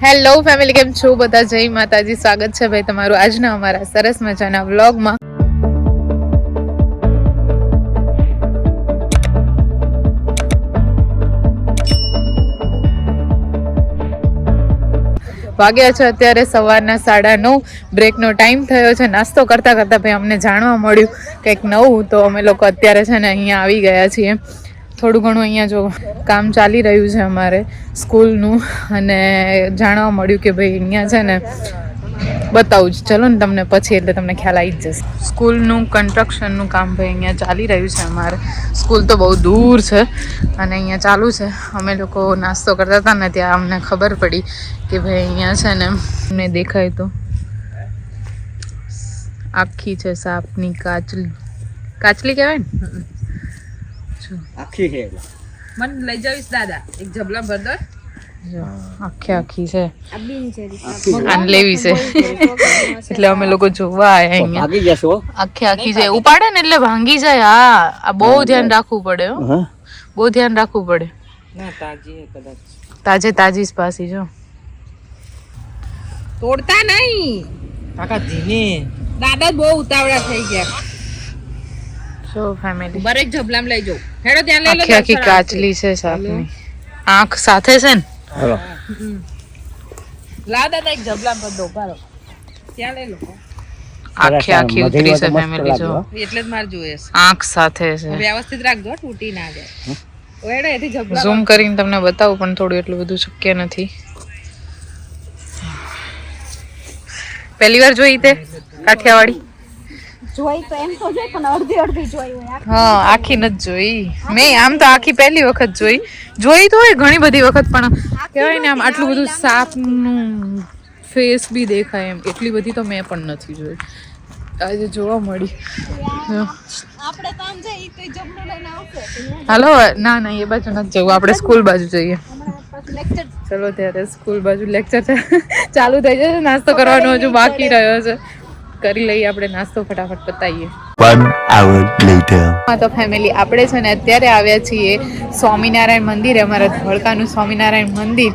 Hello family, કેમ છો બધા? જય માતાજી. સ્વાગત છે ભાઈ તમારું આજના અમારા સરસ મજાના વ્લોગમાં. વાગ્યા છે અત્યારે સવારના સાડા નવ. બ્રેકનો ટાઈમ થયો છે. નાસ્તો કરતાં કરતાં ભાઈ અમને જાણવા મળ્યું કંઈક નવું, તો અમે લોકો અત્યારે છે ને અહીંયા આવી ગયા છીએ. થોડું ઘણું અહીંયા જો કામ ચાલી રહ્યું છે અમારે સ્કૂલનું અને જાણવા મળ્યું કે ભાઈ અહીંયા છે ને બતાવું જ. ચલો ને તમને પછી એટલે તમને ખ્યાલ આવી જ જશે. સ્કૂલનું કન્સ્ટ્રક્શનનું કામ ભાઈ અહીંયા ચાલી રહ્યું છે અમારે. સ્કૂલ તો બહુ દૂર છે અને અહીંયા ચાલુ છે. અમે લોકો નાસ્તો કરતા હતા ને ત્યાં અમને ખબર પડી કે ભાઈ અહીંયા છે ને અમને દેખાય તો. આખી છે સાપની કાચલી. કાચલી કહેવાય ને? આખી છે મને લઈ જઈશ દાદા. એક જબલા ભરદર. આખી આખી છે. આને લેવી છે. એટલે અમે લોકો જોવા આયા અહીંયા. આખી આખી છે. ઉપાડે ને એટલે ભાંગી જાય. હા આ બહુ ધ્યાન રાખવું પડે બહુ ધ્યાન રાખવું પડે. ના તાજી તાજે પાસી જો. તોડતા નહીં. કાકા દાદા બહુ ઉતાવળા થઈ ગયા. જો ફેમિલી બરેક જબલામ લઈ જાઉં. હેડો ત્યાં લઈ લો આખી આખી કાચલી છે. સાપની. આંખ સાથે છે ને? હેલો. લા દાદા એક જબલામ પર દો પારો ત્યાં લઈ લો. આખી આખી ઉતરી છે ફેમિલી જો. એટલે જ મારે જોઈએ છે. આંખ સાથે છે. વ્યવસ્થિત રાખજો તૂટી ના જાય. ઓએડો એથી જબલા ઝૂમ કરીને તમને બતાવું પણ થોડું એટલું બધું શક્ય નથી. પહેલી વાર જોઈ તે કાઠિયાવાડી? જોઈ તો એમ તો જોઈ પણ અડધી અડધી જોઈ હોય હા આખી નથી જોઈ. મેં આમ તો આખી પહેલી વખત જોઈ. જોઈ તો હોય ઘણી બધી વખત પણ કહેવાય ને આમ આટલું બધું સાપનું ફેસ બી દેખાય એમ. એટલી બધી તો મેં પણ નથી જોઈ. આજે જોવા મળી. આપણે તો આમ જઈ તો જમણું લઈને આવશે. હાલો ના ના એ બાજુ નથી જવું. આપણે સ્કૂલ બાજુ જઈએ. ચલો ત્યારે સ્કૂલ બાજુ લેક્ચર ચાલુ થઈ જશે નાસ્તો કરવાનો હજુ બાકી રહ્યો છે. કરી લઈએ આપણે નાસ્તો ફટાફટ પતાવીએ. તો ફેમિલી આપણે છે ને અત્યારે આવ્યા છીએ સ્વામિનારાયણ મંદિરે અમારા ધોળકાનું સ્વામિનારાયણ મંદિર.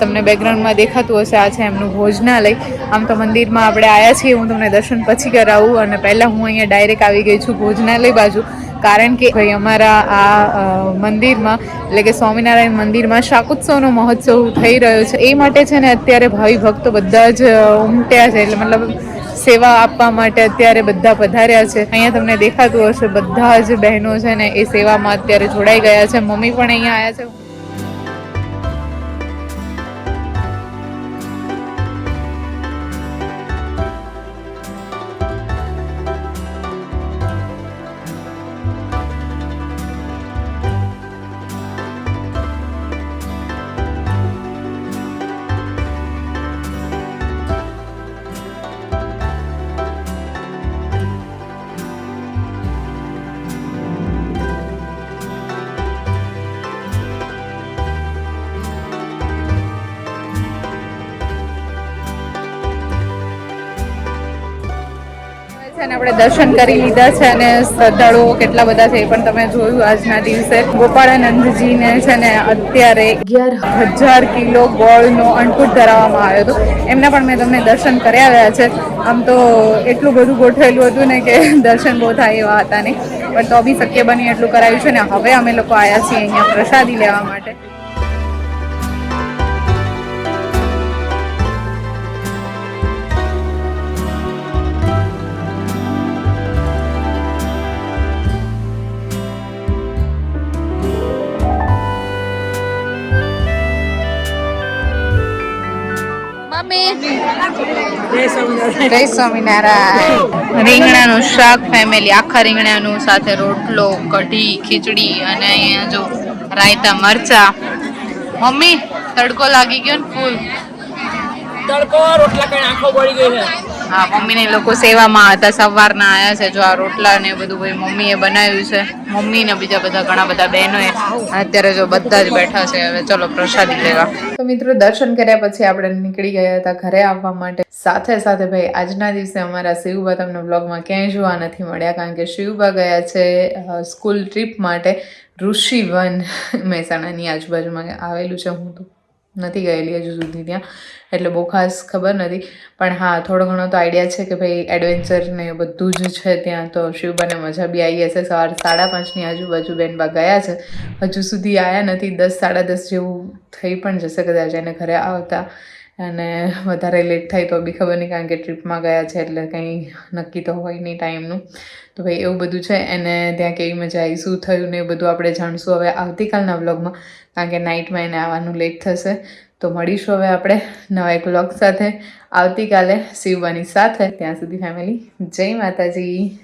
તમને બેકગ્રાઉન્ડમાં દેખાતું હશે આ છે એમનું ભોજનાલય. આમ તો મંદિરમાં આપણે આવ્યા છીએ હું તમને દર્શન પછી કરાવું અને પહેલાં હું અહીંયા ડાયરેક્ટ આવી ગઈ છું ભોજનાલય બાજુ. કારણ કે ભાઈ અમારા આ મંદિરમાં એટલે કે સ્વામિનારાયણ મંદિરમાં શાકોત્સવનો મહોત્સવ થઈ રહ્યો છે. એ માટે છે ને અત્યારે ભાવિ ભક્તો બધા જ ઉમટ્યા છે એટલે મતલબ સેવા આપવા માટે અત્યારે બધા પધાર્યા છે. અહીંયા તમને દેખાતું હશે બધા જ બહેનો છે ને એ સેવામાં અત્યારે જોડાઈ ગયા છે. મમ્મી પણ અહીંયા આવ્યા છે. છે ને આપણે દર્શન કરી લીધા છે અને શ્રદ્ધાળુઓ કેટલા બધા છે એ પણ તમે જોયું આજના દિવસે. ગોપાળાનંદજીને છે ને અત્યારે અગિયાર હજાર કિલો ગોળનો અણકુટ ધરાવવામાં આવ્યો હતો. એમના પણ મેં તમને દર્શન કરાવ્યા છે. આમ તો એટલું બધું ગોઠવેલું હતું ને કે દર્શન બહુ થાય એવા હતા નહીં. પણ તો બી શક્ય બની એટલું કરાયું છે ને. હવે અમે લોકો આવ્યા છીએ અહીંયા પ્રસાદી લેવા માટે. જય સ્વામિનારાયણ. રીંગણાનું શાક ફેમિલી આખા રીંગણાનું સાથે રોટલો કઢી ખીચડી અને અહીંયા જો રાયતા મરચા. મમ્મી તડકો લાગી ગયો ને ફૂલ. તડકો રોટલા કઈ આંખો બળી ગઈ છે. હા, મમ્મીને લોકો સેવામાં હતા, સવારના આયા છે, જો આ રોટલા ને બધું ભાઈ મમ્મીએ બનાવ્યું છે. મમ્મી ને બીજા બધા ઘણા બધા બહેનોએ. અત્યારે જો બધા જ બેઠા છે, હવે ચલો પ્રસાદી લેવા. તો મિત્રો, દર્શન કર્યા પછી આપણે નીકળી ગયા હતા ઘરે આવવા માટે. સાથે સાથે ભાઈ, આજના દિવસે અમારા શિવબા તમને બ્લોગમાં ક્યાંય જોવા નથી મળ્યા, કારણ કે શિવબા ગયા છે સ્કૂલ ટ્રીપ માટે ઋષિવન મહેસાણાની આજુબાજુમાં આવેલું છે, હું તો નથી ગયેલી હજુ સુધી ત્યાં. એટલે બહુ ખાસ ખબર નથી. પણ હા, થોડો ઘણો તો આઈડિયા છે કે ભાઈ એડવેન્ચર ને બધું જ છે ત્યાં. તો શિવબાને મજા બી આવી હશે. સવાર સાડા પાંચની આજુબાજુ બેનબા ગયા છે. હજુ સુધી આવ્યા નથી. દસ, સાડા દસ જેવું થઈ પણ જશે કદાચ એને ઘરે આવતા. અને વધારે લેટ થાય તો બી ખબર નહીં કારણ કે ટ્રીપમાં ગયા છે એટલે કંઈ નક્કી તો હોય નહીં ટાઈમનું તો ભાઈ એવું બધું છે એને ત્યાં કેવી મજા આવી, શું થયું ને એ બધું આપણે જાણશું હવે આવતીકાલના વ્લોગમાં કારણ કે નાઇટમાં એને આવવાનું લેટ થશે. તો મળીશું હવે આપણે નવા એક વ્લોગ સાથે. આવતીકાલે શિવબાની સાથે. ત્યાં સુધી ફેમિલી જય માતાજી.